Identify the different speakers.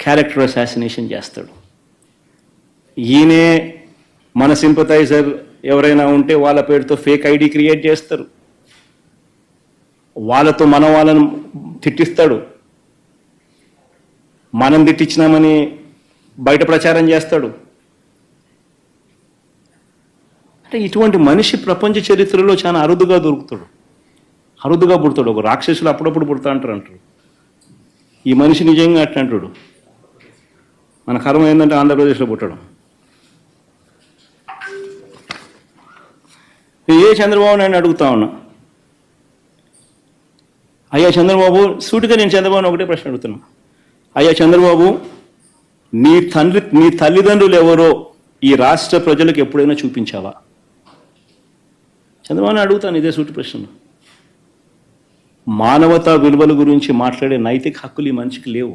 Speaker 1: Character assassination చేస్తాడు. ఈయనే మన సింపథైజర్ ఎవరైనా ఉంటే వాళ్ళ పేరుతో ఫేక్ ఐడి క్రియేట్ చేస్తారు. వాళ్ళతో మన వాళ్ళను తిట్టిస్తాడు. మనం తిట్టించినామని బయట ప్రచారం చేస్తాడు. అంటే ఇటువంటి మనిషి ప్రపంచ చరిత్రలో చాలా అరుదుగా దొరుకుతాడు. అరుదుగా పుడతాడు. ఒక రాక్షసులు అప్పుడప్పుడు పుడతా అంటారు అంటారు. ఈ మనిషి నిజంగా అట్లా అంటాడు. మన కర్మ ఏంటంటే ఆంధ్రప్రదేశ్లో పుట్టడం. ఏ చంద్రబాబు నాయుడు అడుగుతా ఉన్నా? అయ్యా చంద్రబాబు సూటిగా నేను చంద్రబాబు ఒకటే ప్రశ్న అడుగుతున్నా. అయ్యా చంద్రబాబు నీ తండ్రి నీ తల్లిదండ్రులు ఎవరో ఈ రాష్ట్ర ప్రజలకు ఎప్పుడైనా చూపించావా? చంద్రబాబు అడుగుతాను ఇదే సూటి ప్రశ్న మానవతా విలువల గురించి మాట్లాడే నైతిక హక్కులు ఈ మనిషికి లేవు.